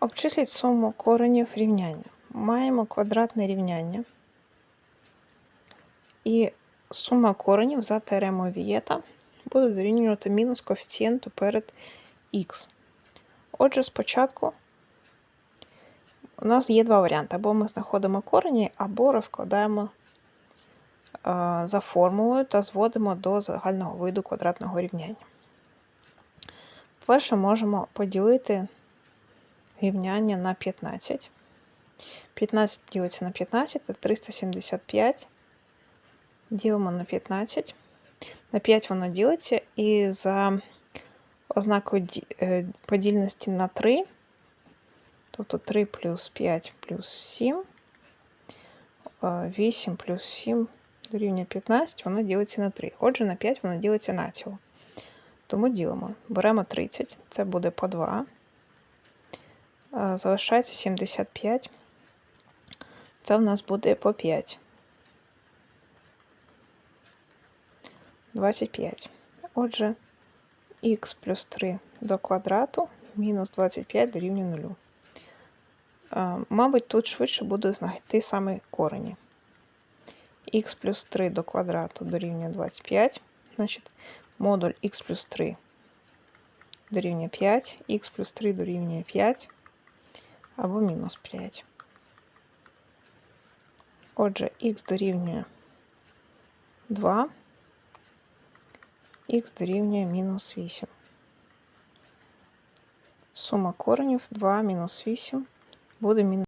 Обчисліть суму коренів рівняння. Маємо квадратне рівняння. І сума коренів за теоремою Вієта буде дорівнювати мінус коефіцієнту перед х. Отже, спочатку у нас є два варіанти. Або ми знаходимо корені, або розкладаємо е, за формулою та зводимо до загального виду квадратного рівняння. Перше можемо поділити рівняння на 15. 15 ділиться на 15, це 375. Ділимо на 15. На 5 воно ділиться, і за ознакою е, подільності на 3, тобто 3 плюс 5 плюс 7, е, 8 плюс 7 дорівнює 15, воно ділиться на 3. Отже, на 5 воно ділиться на ціло. Тому ділимо. Беремо 30, це буде по 2. Залишається 75. Це в нас буде по 5. 25. Отже, х плюс 3 до квадрату мінус 25 дорівнює 0. Е, Мабуть, тут швидше буде знайти саме корені. х плюс 3 до квадрату дорівнює 25. Значить, модуль х плюс 3 дорівнює 5, х плюс 3 дорівнює 5 або мінус 5. Отже, х дорівнює 2, х дорівнює мінус 8. Сума коренів 2 мінус 8 буде мінус